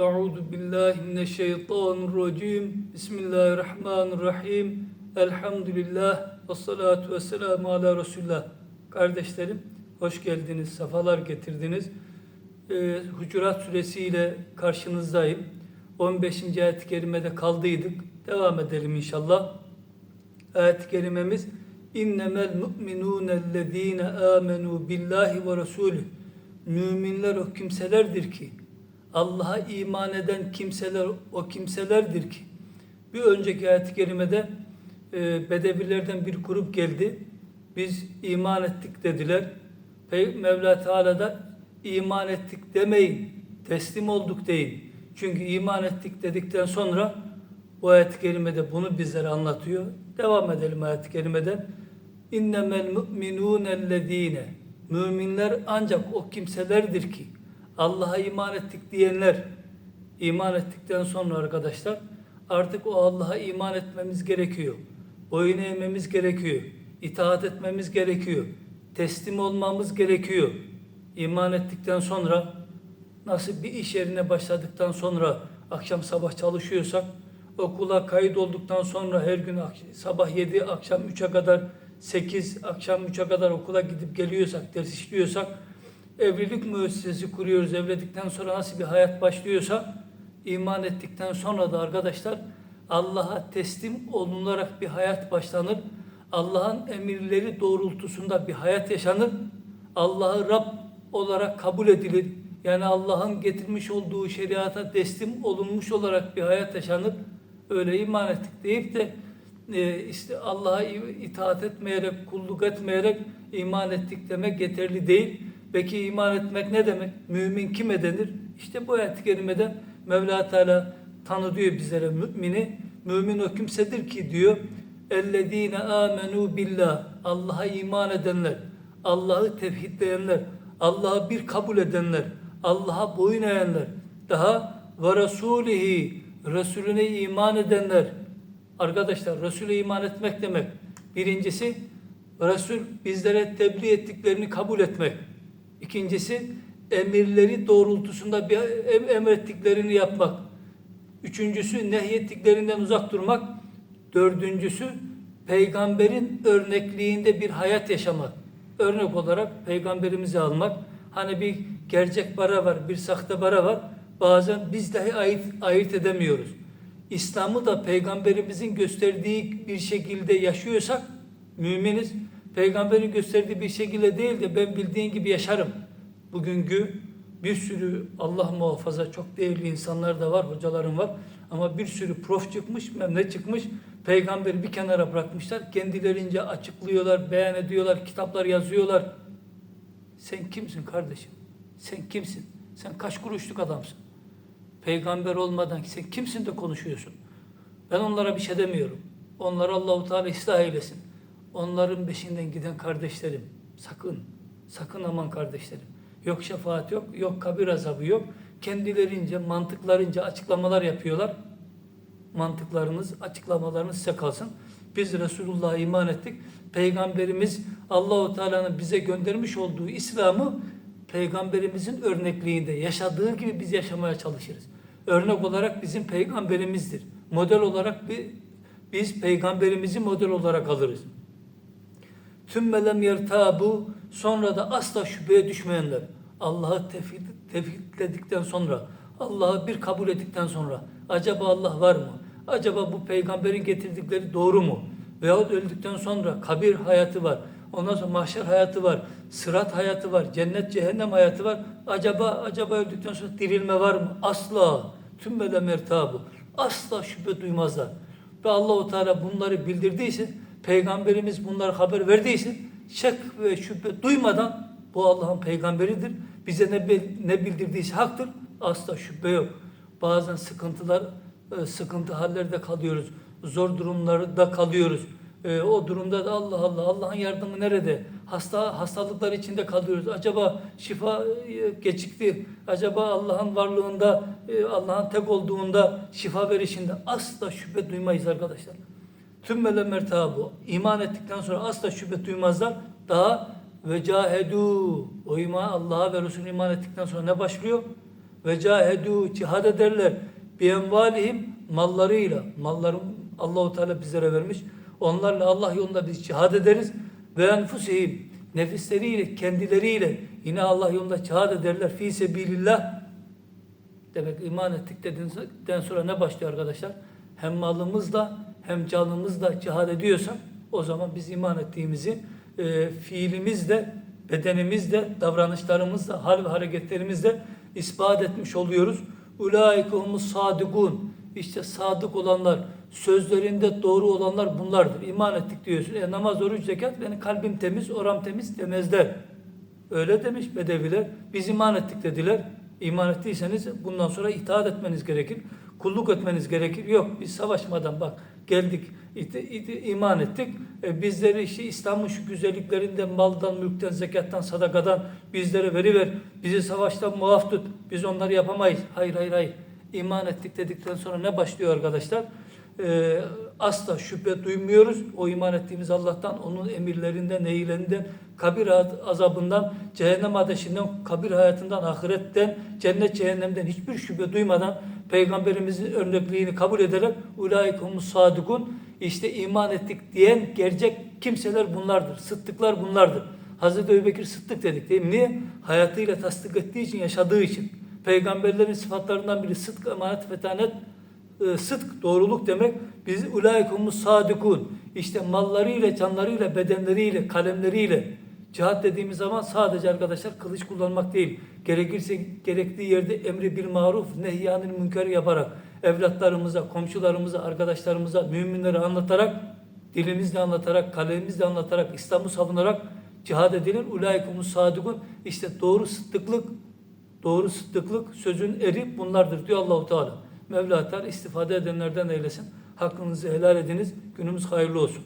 Euzu billahi mineşşeytanirracim. Bismillahirrahmanirrahim. Elhamdülillah ve salatu ve selamu ala Resulullah. Kardeşlerim, hoş geldiniz, sefalar getirdiniz. Ee, Hucurat suresiyle karşınızdayım. 15. ayet-i kerimede kaldıydık. Devam edelim inşallah. Ayet-i kerimemiz İnnemel mu'minûnellezîne âmenû billahi ve rasûlih Müminler o kimselerdir ki Allah'a iman eden kimseler o kimselerdir ki bir önceki ayet-i kerimede e, Bedevilerden bir grup geldi. Biz iman ettik dediler. Mevla Teala da iman ettik demeyin. Teslim olduk deyin. Çünkü iman ettik dedikten sonra bu ayet-i kerimede bunu bizlere anlatıyor. Devam edelim ayet-i kerimeden. İnnemel mu'minûnellezîne Müminler ancak o kimselerdir ki Allah'a iman ettik diyenler iman ettikten sonra arkadaşlar artık o Allah'a iman etmemiz gerekiyor. Boyun eğmemiz gerekiyor. itaat etmemiz gerekiyor. Teslim olmamız gerekiyor. İman ettikten sonra nasıl bir iş yerine başladıktan sonra akşam sabah çalışıyorsak okula kayıt olduktan sonra her gün sabah 7 akşam 3'e kadar 8 akşam 3'e kadar okula gidip geliyorsak ders işliyorsak evlilik müessesesi kuruyoruz evledikten sonra nasıl bir hayat başlıyorsa iman ettikten sonra da arkadaşlar Allah'a teslim olunarak bir hayat başlanır. Allah'ın emirleri doğrultusunda bir hayat yaşanır. Allah'ı Rab olarak kabul edilir. Yani Allah'ın getirmiş olduğu şeriata teslim olunmuş olarak bir hayat yaşanır. Öyle iman ettik deyip de e, işte Allah'a itaat etmeyerek, kulluk etmeyerek iman ettik demek yeterli değil. Peki iman etmek ne demek? Mümin kime denir? İşte bu ayet-i kerimede Mevla Teala tanıtıyor bizlere mümini. Mümin o kimsedir ki diyor. Ellezine amenu billah. Allah'a iman edenler, Allah'ı tevhidleyenler, Allah'ı bir kabul edenler, Allah'a boyun eğenler, daha ve rasulihi, Resulüne iman edenler. Arkadaşlar Resul'e iman etmek demek. Birincisi Resul bizlere tebliğ ettiklerini kabul etmek. İkincisi emirleri doğrultusunda bir em- emrettiklerini yapmak. Üçüncüsü nehyettiklerinden uzak durmak. Dördüncüsü peygamberin örnekliğinde bir hayat yaşamak. Örnek olarak peygamberimizi almak. Hani bir gerçek bara var, bir sahte bara var. Bazen biz dahi ayırt, ayırt edemiyoruz. İslam'ı da peygamberimizin gösterdiği bir şekilde yaşıyorsak müminiz. Peygamberin gösterdiği bir şekilde değil de ben bildiğin gibi yaşarım. Bugünkü bir sürü Allah muhafaza çok değerli insanlar da var, hocalarım var. Ama bir sürü prof çıkmış, ne çıkmış. Peygamberi bir kenara bırakmışlar. Kendilerince açıklıyorlar, beyan ediyorlar, kitaplar yazıyorlar. Sen kimsin kardeşim? Sen kimsin? Sen kaç kuruşluk adamsın? Peygamber olmadan sen kimsin de konuşuyorsun? Ben onlara bir şey demiyorum. Onları Allahu Teala ıslah eylesin. Onların peşinden giden kardeşlerim sakın, sakın aman kardeşlerim. Yok şefaat yok, yok kabir azabı yok. Kendilerince, mantıklarınca açıklamalar yapıyorlar. Mantıklarınız, açıklamalarınız size kalsın. Biz Resulullah'a iman ettik. Peygamberimiz Allahu Teala'nın bize göndermiş olduğu İslam'ı peygamberimizin örnekliğinde yaşadığı gibi biz yaşamaya çalışırız. Örnek olarak bizim peygamberimizdir. Model olarak bir, biz peygamberimizi model olarak alırız. Tümme lem yertabu sonra da asla şüpheye düşmeyenler. Allah'ı tevhid, tevhidledikten sonra, Allah'ı bir kabul ettikten sonra acaba Allah var mı? Acaba bu peygamberin getirdikleri doğru mu? Veyahut öldükten sonra kabir hayatı var. Ondan sonra mahşer hayatı var. Sırat hayatı var. Cennet cehennem hayatı var. Acaba acaba öldükten sonra dirilme var mı? Asla. Tümme lem yertabu. Asla şüphe duymazlar. Ve Allahu Teala bunları bildirdiyse, peygamberimiz bunları haber verdiyse şek ve şüphe duymadan bu Allah'ın peygamberidir. Bize ne, ne bildirdiyse haktır. Asla şüphe yok. Bazen sıkıntılar, e, sıkıntı hallerde kalıyoruz. Zor durumlarda kalıyoruz. E, o durumda da Allah Allah, Allah'ın yardımı nerede? Hasta hastalıklar içinde kalıyoruz. Acaba şifa e. Acaba Allah'ın varlığında, e, Allah'ın tek olduğunda, şifa verişinde asla şüphe duymayız arkadaşlar. Tüm mertabu iman ettikten sonra asla şüphe duymazlar. Daha ve cahedu o iman Allah'a ve Resulüne iman ettikten sonra ne başlıyor? ve cahedu cihad ederler bi envalihim mallarıyla. Malların Allahu Teala bizlere vermiş. Onlarla Allah yolunda biz cihad ederiz ve enfusihim nefisleriyle kendileriyle yine Allah yolunda cihad ederler fi sebilillah. Demek iman ettik dedikten sonra ne başlıyor arkadaşlar? Hem malımızla hem canımızla cihad ediyorsak o zaman biz iman ettiğimizi e, fiilimizle, bedenimizle, davranışlarımızla, hal ve hareketlerimizle ispat etmiş oluyoruz. Ulaikumus sadikun. İşte sadık olanlar, sözlerinde doğru olanlar bunlardır. İman ettik diyorsun. E, namaz, oruç, zekat, benim kalbim temiz, oram temiz demezler. Öyle demiş Bedeviler. Biz iman ettik dediler. İman ettiyseniz bundan sonra itaat etmeniz gerekir. Kulluk etmeniz gerekir. Yok biz savaşmadan bak geldik iman ettik. E, bizleri işte İslam'ın şu güzelliklerinden, maldan, mülkten, zekattan, sadakadan bizlere veriver. Bizi savaştan muaf tut. Biz onları yapamayız. Hayır hayır hayır. İman ettik dedikten sonra ne başlıyor arkadaşlar? Ee, asla şüphe duymuyoruz. O iman ettiğimiz Allah'tan, onun emirlerinden, neylerinden, kabir azabından, cehennem ateşinden, kabir hayatından, ahiretten, cennet cehennemden hiçbir şüphe duymadan Peygamberimizin örnekliğini kabul ederek ulaikumus sadikun işte iman ettik diyen gerçek kimseler bunlardır. Sıddıklar bunlardır. Hazreti Ebubekir Sıddık dedik değil mi? Niye? Hayatıyla tasdik ettiği için, yaşadığı için. Peygamberlerin sıfatlarından biri sıdk, emanet, fetanet, e, sıdk, doğruluk demek. Biz ulaikumuz sadikun. İşte mallarıyla, canlarıyla, bedenleriyle, kalemleriyle cihat dediğimiz zaman sadece arkadaşlar kılıç kullanmak değil. Gerekirse gerektiği yerde emri bil maruf, nehyanil münker yaparak evlatlarımıza, komşularımıza, arkadaşlarımıza, müminlere anlatarak, dilimizle anlatarak, kalemimizle anlatarak, İslam'ı savunarak cihad edilir. Ulaikumuz sadikun. İşte doğru sıddıklık, doğru sıddıklık sözün eri bunlardır diyor Allahu Teala. Mevla Teala istifade edenlerden eylesin. Hakkınızı helal ediniz. Günümüz hayırlı olsun.